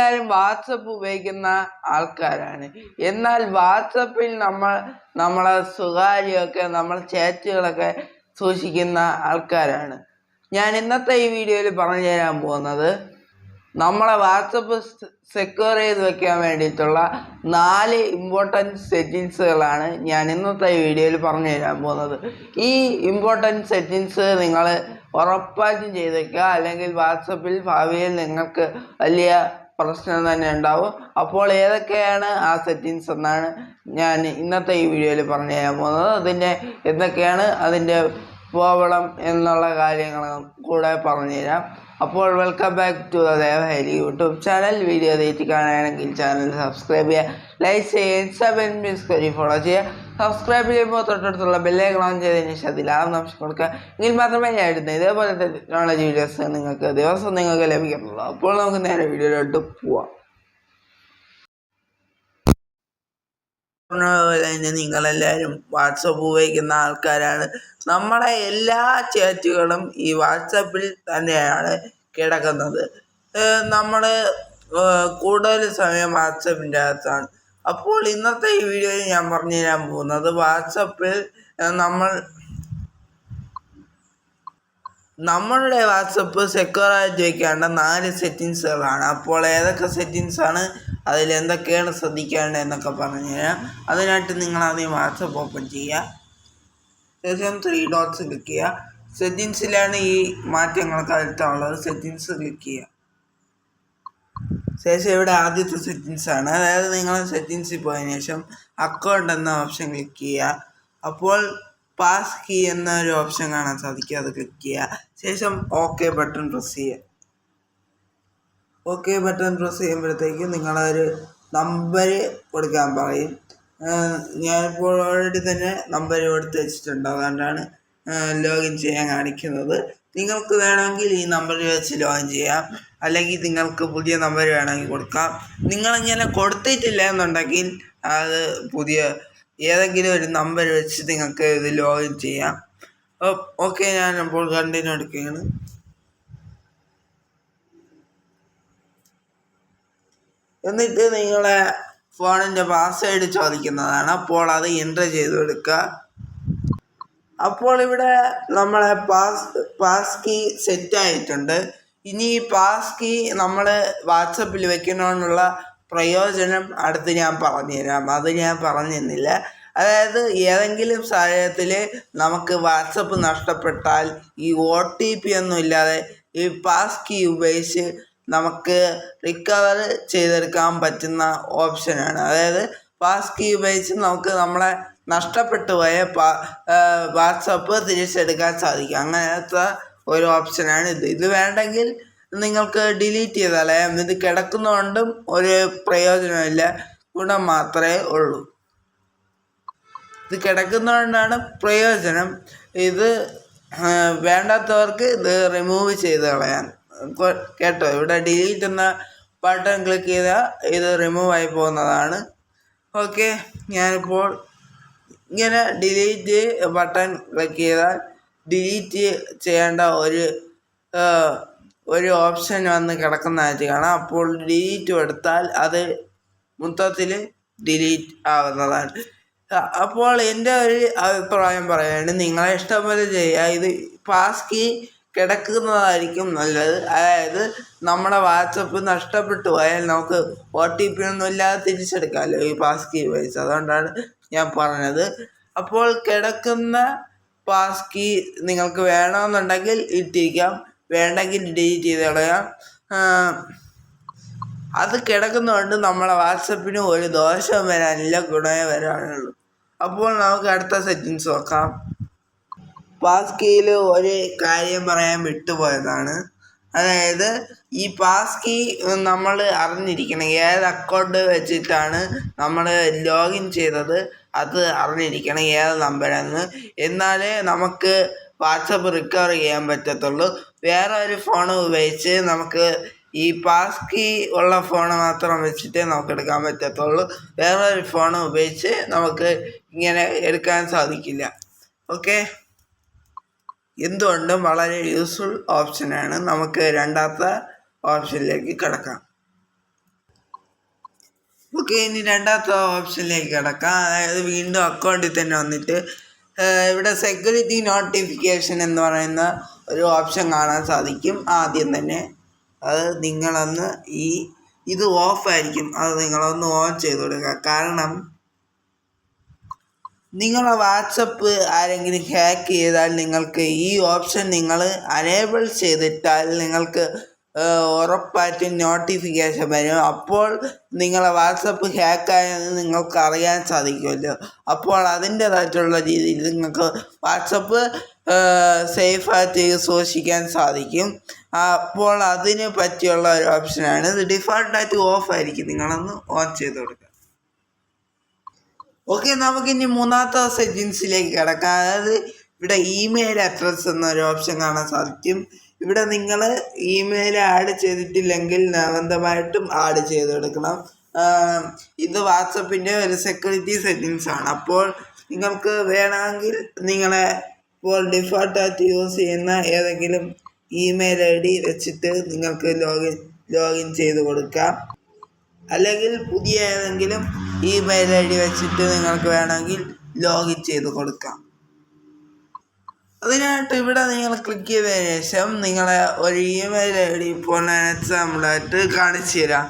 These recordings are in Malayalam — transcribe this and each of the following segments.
നമ്മളെല്ലാവരും വാട്സപ്പ് ഉപയോഗിക്കുന്ന ആൾക്കാരാണ്. എന്നാൽ വാട്സപ്പിൽ നമ്മൾ നമ്മളെ സ്വകാര്യമൊക്കെ നമ്മൾ ചാറ്റുകളൊക്കെ സൂക്ഷിക്കുന്ന ആൾക്കാരാണ്. ഞാൻ ഇന്നത്തെ ഈ വീഡിയോയിൽ പറഞ്ഞു തരാൻ പോകുന്നത് നമ്മളെ വാട്സപ്പ് സെക്യൂർ ചെയ്ത് വെക്കാൻ വേണ്ടിയിട്ടുള്ള നാല് ഇമ്പോർട്ടന്റ് സെറ്റിങ്സുകളാണ് ഞാൻ ഇന്നത്തെ വീഡിയോയിൽ പറഞ്ഞു തരാൻ പോകുന്നത്. ഈ ഇമ്പോർട്ടന്റ് സെറ്റിങ്സ് നിങ്ങൾ ഉറപ്പായിട്ടും ചെയ്ത് വെക്കുക അല്ലെങ്കിൽ വാട്സപ്പിൽ ഭാവിയിൽ നിങ്ങൾക്ക് വലിയ പ്രശ്നം തന്നെ ഉണ്ടാവും. അപ്പോൾ ഏതൊക്കെയാണ് ആ സെറ്റിങ്സ് എന്നാണ് ഞാൻ ഇന്നത്തെ ഈ വീഡിയോയിൽ പറഞ്ഞു തരാൻ പോകുന്നത്. അതിന്റെ എന്തൊക്കെയാണ് അതിന്റെ പോവളം എന്നുള്ള കാര്യങ്ങളും കൂടെ പറഞ്ഞുതരാം അപ്പോൾ welcome back to Devahari YouTube channel video തേറ്റി കാണുകയാണെങ്കിൽ ചാനൽ സബ്സ്ക്രൈബ് ചെയ്യുക. ലൈക്ക് ചെയ്യുക. ഇൻസ്റ്റാഗ്രാം മിസ് കരി ഫോളോ ചെയ്യുക. സബ്സ്ക്രൈബ് ചെയ്യുമ്പോൾ തൊട്ടടുത്തുള്ള ബെല്ലേ ഓൺ ചെയ്തതിന് ശേഷം അതിൽ ആ നിമിഷം കൊടുക്കുക. എങ്കിൽ മാത്രമേ ഞാൻ ഇടുന്ന ഇതേപോലത്തെ ടെക്നോളജി വീഡിയോസ് നിങ്ങൾക്ക് ദിവസം നിങ്ങൾക്ക് ലഭിക്കുന്നുള്ളൂ അപ്പോൾ നമുക്ക് നേരെ വീഡിയോയിലോട്ട് പോവാം. നിങ്ങളെല്ലാവരും വാട്സപ്പ് ഉപയോഗിക്കുന്ന ആൾക്കാരാണ്. നമ്മുടെ എല്ലാ ചാറ്റുകളും ഈ വാട്സപ്പിൽ തന്നെയാണ് കിടക്കുന്നത്. നമ്മൾ കൂടുതൽ സമയം വാട്സപ്പിന്റെ അകത്താണ്. അപ്പോൾ ഇന്നത്തെ ഈ വീഡിയോയിൽ ഞാൻ പറഞ്ഞു തരാൻ പോകുന്നത് വാട്സപ്പിൽ നമ്മൾ നമ്മളുടെ വാട്സപ്പ് സെക്യൂർ ആയിട്ട് വെക്കേണ്ട നാല് സെറ്റിങ്സുകളാണ് അപ്പോൾ ഏതൊക്കെ സെറ്റിങ്സ് ആണ് അതിൽ എന്തൊക്കെയാണ് ശ്രദ്ധിക്കേണ്ടത് എന്നൊക്കെ പറഞ്ഞു തരാം. അതിനായിട്ട് നിങ്ങൾ ആദ്യം വാട്സപ്പ് ഓപ്പൺ ചെയ്യുക. ശേഷം ത്രീ ഡോട്ട്സ് ക്ലിക്ക് ചെയ്യുക. സെറ്റിങ്സിലാണ് ഈ മാറ്റങ്ങൾ വരുത്താനുള്ളത്. സെറ്റിങ്സ് ക്ലിക്ക് ചെയ്യുക. ശേഷം ഇവിടെ ആദ്യത്തെ സെറ്റിങ്സ് ആണ്. അതായത് നിങ്ങൾ സെറ്റിങ്സിൽ പോയതിനു ശേഷം അക്കൗണ്ട് എന്ന ഓപ്ഷൻ ക്ലിക്ക് ചെയ്യുക. അപ്പോൾ പാസ് കീ എന്ന ഒരു ഓപ്ഷൻ കാണാൻ സാധിക്കും. അത് ക്ലിക്ക് ചെയ്യുക. ശേഷം ഓക്കെ ബട്ടൺ പ്രസ് ചെയ്യുക. ഓക്കെ ബട്ടൺ പ്രസ് ചെയ്യുമ്പോഴത്തേക്കും നിങ്ങളൊരു നമ്പർ കൊടുക്കാൻ പറയും. ഞാനിപ്പോൾ ഓൾറെഡി തന്നെ നമ്പർ കൊടുത്ത് വെച്ചിട്ടുണ്ട്. അതുകൊണ്ടാണ് ലോഗിൻ ചെയ്യാൻ കാണിക്കുന്നത്. നിങ്ങൾക്ക് വേണമെങ്കിൽ ഈ നമ്പറിൽ വെച്ച് ലോഗിൻ ചെയ്യാം. അല്ലെങ്കിൽ നിങ്ങൾക്ക് പുതിയ നമ്പർ വേണമെങ്കിൽ കൊടുക്കാം. നിങ്ങളിങ്ങനെ കൊടുത്തിട്ടില്ല എന്നുണ്ടെങ്കിൽ അത് പുതിയ ഏതെങ്കിലും ഒരു നമ്പർ വെച്ച് നിങ്ങൾക്ക് ഇത് ലോഗിൻ ചെയ്യാം. ഓക്കെ ഞാൻ അപ്പോൾ കണ്ടിന്യൂ എടുക്കുകയാണ്. എന്നിട്ട് നിങ്ങളെ ഫോണിന്റെ പാസ്വേഡ് ചോദിക്കുന്നതാണ്. അപ്പോൾ അത് എന്റർ ചെയ്ത് കൊടുക്കുക. അപ്പോൾ ഇവിടെ നമ്മളെ പാസ് പാസ് കീ സെറ്റ് ആയിട്ടുണ്ട്. ഇനി ഈ പാസ് കീ നമ്മൾ വാട്സപ്പിൽ വെക്കണമെന്നുള്ള പ്രയോജനം അടുത്ത് ഞാൻ പറഞ്ഞുതരാം. അത് ഞാൻ പറഞ്ഞു തന്നില്ല അതായത് ഏതെങ്കിലും സാഹചര്യത്തിൽ നമുക്ക് വാട്സപ്പ് നഷ്ടപ്പെട്ടാൽ ഈ ഒ ടി പി ഒന്നും ഇല്ലാതെ ഈ പാസ് കീ ഉപയോഗിച്ച് നമുക്ക് റിക്കവർ ചെയ്തെടുക്കാൻ പറ്റുന്ന ഓപ്ഷനാണ്. അതായത് പാസ് കീ ഉപയോഗിച്ച് നമുക്ക് നമ്മളെ നഷ്ടപ്പെട്ടു പോയ വാട്സപ്പ് തിരിച്ചെടുക്കാൻ സാധിക്കും. അങ്ങനത്തെ ഒരു ഓപ്ഷനാണ് ഇത്. ഇത് വേണ്ടെങ്കിൽ നിങ്ങൾക്ക് ഡിലീറ്റ് ചെയ്താലേ ഇത് കിടക്കുന്നതുകൊണ്ടും ഒരു പ്രയോജനമില്ല ഗുണം മാത്രമേ ഉള്ളൂ. ഇത് കിടക്കുന്നതുകൊണ്ടാണ് പ്രയോജനം. ഇത് വേണ്ടാത്തവർക്ക് ഇത് റിമൂവ് ചെയ്ത് കളയാൻ കേട്ടോ? ഇവിടെ ഡിലീറ്റ് എന്ന ബട്ടൺ ക്ലിക്ക് ചെയ്താൽ ഇത് റിമൂവ് ആയി പോകുന്നതാണ്. ഓക്കെ ഞാനിപ്പോൾ ഇങ്ങനെ ഡിലീറ്റ് ബട്ടൺ ക്ലിക്ക് ചെയ്താൽ ഡിലീറ്റ് ചെയ്യേണ്ട ഒരു ഒരു ഓപ്ഷൻ വന്ന് കിടക്കുന്നതായിട്ട് കാണാം. അപ്പോൾ ഡിലീറ്റ് എടുത്താൽ അത് മൊത്തത്തിൽ ഡിലീറ്റ് ആവുന്നതാണ്. അപ്പോൾ എന്റെ ഒരു അഭിപ്രായം പറയുകയാണ് നിങ്ങളെ ഇഷ്ടം പോലെ ചെയ്യുക. ഇത് പാസ് കീ കിടക്കുന്നതായിരിക്കും നല്ലത്. അതായത് നമ്മുടെ വാട്സപ്പ് നഷ്ടപ്പെട്ടു പോയാൽ നമുക്ക് ഒ ടി പി ഒന്നും ഇല്ലാതെ തിരിച്ചെടുക്കാമല്ലോ ഈ പാസ് കീ ഉപയോഗിച്ച്. അതുകൊണ്ടാണ് ഞാൻ പറഞ്ഞത്. അപ്പോൾ കിടക്കുന്ന പാസ് കീ നിങ്ങൾക്ക് വേണമെന്നുണ്ടെങ്കിൽ ഇട്ടിരിക്കാം. വേണ്ടെങ്കിൽ ഡിലീറ്റ് ചെയ്ത് കളയാം. അത് കിടക്കുന്നതുകൊണ്ട് നമ്മളെ വാട്സപ്പിന് ഒരു ദോഷവും വരാനില്ല ഗുണമേ വരാനുള്ളൂ. അപ്പോൾ നമുക്ക് അടുത്ത സെറ്റിങ്സ് നോക്കാം. പാസ് കീയിൽ ഒരു കാര്യം പറയാൻ വിട്ടുപോയതാണ്. അതായത് ഈ പാസ് കീ നമ്മൾ അറിഞ്ഞിരിക്കണം ഏത് അക്കൗണ്ട് വെച്ചിട്ടാണ് നമ്മൾ ലോഗിൻ ചെയ്തത്. അത് അറിഞ്ഞിരിക്കണം ഏത് നമ്പരാണെന്ന്. എന്നാലേ നമുക്ക് വാട്സപ്പ് റിക്കവർ ചെയ്യാൻ പറ്റത്തുള്ളൂ. വേറെ ഒരു ഫോൺ ഉപയോഗിച്ച് നമുക്ക് ഈ പാസ് കീ ഉള്ള ഫോൺ മാത്രം വെച്ചിട്ടേ നമുക്ക് എടുക്കാൻ പറ്റത്തുള്ളൂ. വേറെ ഒരു ഫോൺ ഉപയോഗിച്ച് നമുക്ക് ഇങ്ങനെ എടുക്കാൻ സാധിക്കില്ല. ഓക്കെ എന്തുകൊണ്ടും വളരെ യൂസ്ഫുൾ ഓപ്ഷനാണ് നമുക്ക് രണ്ടാമത്തെ ഓപ്ഷനിലേക്ക് കിടക്കാം. ഓക്കെ ഇനി രണ്ടാമത്തെ ഓപ്ഷനിലേക്ക് കിടക്കാം. അതായത് വീണ്ടും അക്കൗണ്ടിൽ തന്നെ വന്നിട്ട് ഇവിടെ സെക്യൂരിറ്റി നോട്ടിഫിക്കേഷൻ എന്ന് പറയുന്ന ഒരു ഓപ്ഷൻ കാണാൻ സാധിക്കും. ആദ്യം തന്നെ അത് നിങ്ങളൊന്ന് ഈ ഇത് ഓഫായിരിക്കും അത് നിങ്ങളൊന്ന് ഓൺ ചെയ്ത് കൊടുക്കുക. കാരണം നിങ്ങളെ വാട്സപ്പ് ആരെങ്കിലും ഹാക്ക് ചെയ്താൽ നിങ്ങൾക്ക് ഈ ഓപ്ഷൻ നിങ്ങൾ അനേബിൾ ചെയ്തിട്ടാൽ നിങ്ങൾക്ക് ഉറപ്പായിട്ടും നോട്ടിഫിക്കേഷൻ വരും. അപ്പോൾ നിങ്ങളെ വാട്സപ്പ് ഹാക്കായെന്ന് നിങ്ങൾക്ക് അറിയാൻ സാധിക്കുമല്ലോ. അപ്പോൾ അതിന്റേതായിട്ടുള്ള രീതിയിൽ നിങ്ങൾക്ക് വാട്സപ്പ് സേഫായിട്ട് സൂക്ഷിക്കാൻ സാധിക്കും. അപ്പോൾ അതിന് പറ്റിയുള്ള ഒരു ഓപ്ഷനാണ് ഇത് ഡിഫാൾട്ടായിട്ട് ഓഫ് ആയിരിക്കും. നിങ്ങളൊന്ന് ഓൺ ചെയ്ത് കൊടുക്കുക. ഓക്കെ നമുക്കിനി മൂന്നാമത്തെ സെറ്റിങ്സിലേക്ക് കിടക്കാം. അതായത് ഇവിടെ ഇമെയിൽ അഡ്രസ്സ് എന്നൊരു ഓപ്ഷൻ കാണാൻ സാധിക്കും. ഇവിടെ നിങ്ങൾ ഇമെയിൽ ആഡ് ചെയ്തിട്ടില്ലെങ്കിൽ നിർബന്ധമായിട്ടും ആഡ് ചെയ്തെടുക്കണം ഇത് വാട്സപ്പിന്റെ ഒരു സെക്യൂരിറ്റി സെറ്റിങ്സ് ആണ്. അപ്പോൾ നിങ്ങൾക്ക് വേണമെങ്കിൽ നിങ്ങളെ ഇപ്പോൾ ഡിഫോൾട്ടായിട്ട് യൂസ് ചെയ്യുന്ന ഏതെങ്കിലും ഇമെയിൽ ഐ ഡി വെച്ചിട്ട് നിങ്ങൾക്ക് ലോഗിൻ ലോഗിൻ ചെയ്ത് കൊടുക്കാം. അല്ലെങ്കിൽ പുതിയ ഏതെങ്കിലും ഇമെയിൽ ഐ ഡി വെച്ചിട്ട് നിങ്ങൾക്ക് വേണമെങ്കിൽ ലോഗിൻ ചെയ്ത് കൊടുക്കാം. അതിനായിട്ട് ഇവിടെ നിങ്ങൾ ക്ലിക്ക് ചെയ്തതിന് ശേഷം നിങ്ങളെ ഒരു ഇമെയിൽ ഐ ഡി ഇപ്പോൾ ഞാൻ എക്സാമ്പിളായിട്ട് കാണിച്ചു തരാം.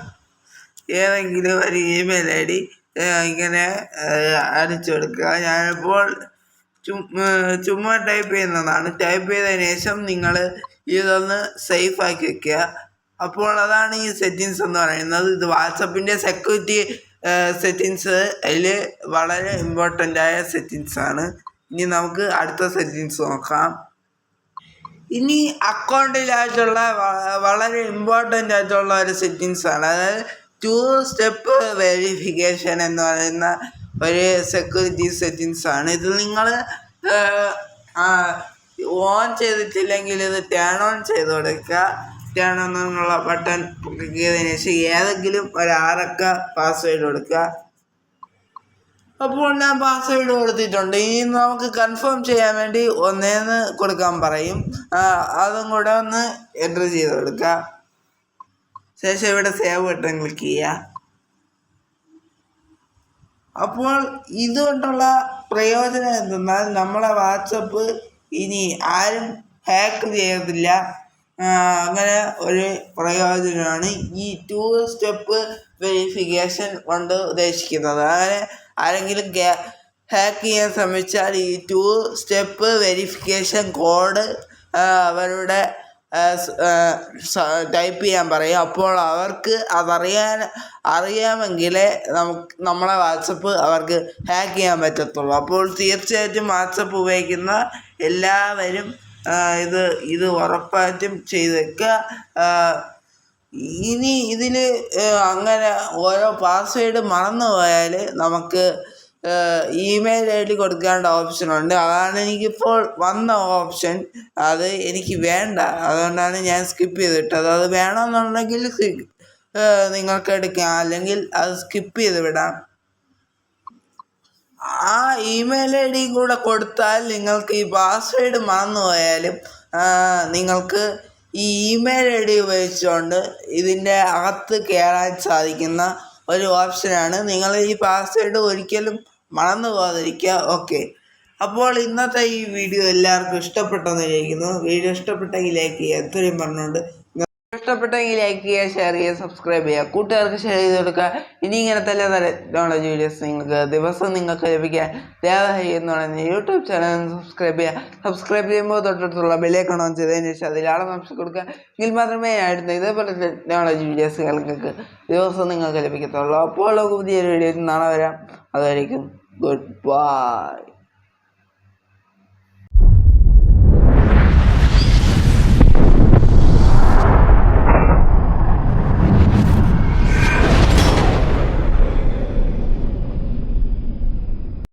ഏതെങ്കിലും ഒരു ഇമെയിൽ ഐ ഡി ഇങ്ങനെ അടിച്ചു കൊടുക്കുക. ഞാനിപ്പോൾ ചുമ്മാ ടൈപ്പ് ചെയ്യുന്നതാണ്. ടൈപ്പ് ചെയ്തതിന് ശേഷം നിങ്ങൾ ഇതൊന്ന് സേഫ് ആക്കി വെക്കുക. അപ്പോൾ അതാണ് ഈ സെറ്റിങ്സ് എന്ന് പറയുന്നത്. ഇത് വാട്സപ്പിന്റെ സെക്യൂരിറ്റി സെറ്റിങ്സ്. അതിൽ വളരെ ഇമ്പോർട്ടന്റ് ആയ സെറ്റിങ്സ് ആണ്. ഇനി നമുക്ക് അടുത്ത സെറ്റിങ്സ് നോക്കാം. ഇനി അക്കൗണ്ടിലായിട്ടുള്ള വളരെ ഇമ്പോർട്ടന്റ് ആയിട്ടുള്ള ഒരു സെറ്റിങ്സ് ആണ്. അതായത് ടു സ്റ്റെപ്പ് വെരിഫിക്കേഷൻ എന്ന് പറയുന്ന ഒരു സെക്യൂരിറ്റി സെറ്റിങ്സ് ആണ്. ഇത് നിങ്ങൾ ഓൺ ചെയ്തിട്ടില്ലെങ്കിൽ ഇത് ടേൺ ഓൺ ചെയ്ത് കൊടുക്കുക. ടേൺ ഓൺ എന്നുള്ള ബട്ടൺ ക്ലിക്ക് ചെയ്തതിന് ശേഷം ഏതെങ്കിലും ഒരു ആറക്ക പാസ്വേഡ് കൊടുക്കുക. അപ്പോൾ ഞാൻ പാസ്വേഡ് കൊടുത്തിട്ടുണ്ട്. ഇനി നമുക്ക് കൺഫേം ചെയ്യാൻ വേണ്ടി ഒന്നേന്ന് കൊടുക്കാൻ പറയും. അതും കൂടെ ഒന്ന് എന്റർ ചെയ്ത് കൊടുക്കുക ശേഷം ഇവിടെ സേവ് ബട്ടൺ ക്ലിക്ക് ചെയ്യുക. അപ്പോൾ ഇതുകൊണ്ടുള്ള പ്രയോജനം എന്തെന്നാൽ നമ്മളെ വാട്സപ്പ് ഇനി ആരും ഹാക്ക് ചെയ്യത്തില്ല. അങ്ങനെ ഒരു പ്രയോജനമാണ് ഈ ടു സ്റ്റെപ്പ് വെരിഫിക്കേഷൻ കൊണ്ട് ഉദ്ദേശിക്കുന്നത്. അങ്ങനെ ആരെങ്കിലും ഹാക്ക് ചെയ്യാൻ ശ്രമിച്ചാൽ ഈ ടു സ്റ്റെപ്പ് വെരിഫിക്കേഷൻ കോഡ് അവരുടെ ടൈപ്പ് ചെയ്യാൻ പറയും. അപ്പോൾ അവർക്ക് അതറിയാൻ അറിയാമെങ്കിലേ നമുക്ക് നമ്മളെ വാട്സപ്പ് അവർക്ക് ഹാക്ക് ചെയ്യാൻ പറ്റത്തുള്ളൂ. അപ്പോൾ തീർച്ചയായിട്ടും വാട്സപ്പ് ഉപയോഗിക്കുന്ന എല്ലാവരും ഇത് ഇത് ഉറപ്പായിട്ടും ചെയ്ത് വെക്കുക ഇനി ഇതിൽ അങ്ങനെ ഓരോ പാസ്വേഡ് മറന്നു പോയാൽ നമുക്ക് ഇമെയിൽ ഐ ഡി കൊടുക്കേണ്ട ഓപ്ഷനുണ്ട് അതാണ് എനിക്കിപ്പോൾ വന്ന ഓപ്ഷൻ അത് എനിക്ക് വേണ്ട. അതുകൊണ്ടാണ് ഞാൻ സ്കിപ്പ് ചെയ്തിട്ടത്. അത് വേണമെന്നുണ്ടെങ്കിൽ നിങ്ങൾക്ക് എടുക്കാം. അല്ലെങ്കിൽ അത് സ്കിപ്പ് ചെയ്ത് വിടാം. ആ ഇമെയിൽ ഐ ഡിയും കൂടെ കൊടുത്താൽ നിങ്ങൾക്ക് ഈ പാസ്വേഡ് മറന്നു പോയാലും നിങ്ങൾക്ക് ഈ ഇമെയിൽ ഐ ഡി ഉപയോഗിച്ചുകൊണ്ട് ഇതിന്റെ അകത്ത് കയറാൻ സാധിക്കുന്ന ഒരു ഓപ്ഷനാണ് നിങ്ങൾ ഈ പാസ്വേഡ് ഒരിക്കലും മറന്നു പോകാതിരിക്കുക. ഓക്കെ അപ്പോൾ ഇന്നത്തെ ഈ വീഡിയോ എല്ലാവർക്കും ഇഷ്ടപ്പെട്ടെന്ന് വിചാരിക്കുന്നു. വീഡിയോ ഇഷ്ടപ്പെട്ടെങ്കിൽ ലൈക്ക് ചെയ്യുക. എത്രയും പറഞ്ഞുകൊണ്ട് ഇഷ്ടപ്പെട്ടെങ്കിൽ ലൈക്ക് ചെയ്യുക ഷെയർ ചെയ്യുക സബ്സ്ക്രൈബ് ചെയ്യുക. കൂട്ടുകാർക്ക് ഷെയർ ചെയ്ത് കൊടുക്കുക. ഇനി ഇങ്ങനത്തെ എല്ലാ നോളജ് വീഡിയോസ് നിങ്ങൾക്ക് ദിവസം നിങ്ങൾക്ക് ലഭിക്കാൻ ദയവായി എന്ന് യൂട്യൂബ് ചാനൽ സബ്സ്ക്രൈബ് ചെയ്യുക. സബ്സ്ക്രൈബ് ചെയ്യുമ്പോൾ തൊട്ടടുത്തുള്ള ബെല്ലേക്ക് ഓൺ ചെയ്തതിന് ശേഷം അതിലാളെ നമുക്ക് കൊടുക്കുക. എങ്കിൽ മാത്രമേ ആയിരുന്നു ഇതേപോലെ നോളജ് വീഡിയോസ് നിങ്ങൾക്ക് ദിവസം നിങ്ങൾക്ക് ലഭിക്കത്തുള്ളൂ. അപ്പോൾ പുതിയൊരു വീഡിയോ നാളെ വരാം. അതായിരിക്കും ഗുഡ് ബൈ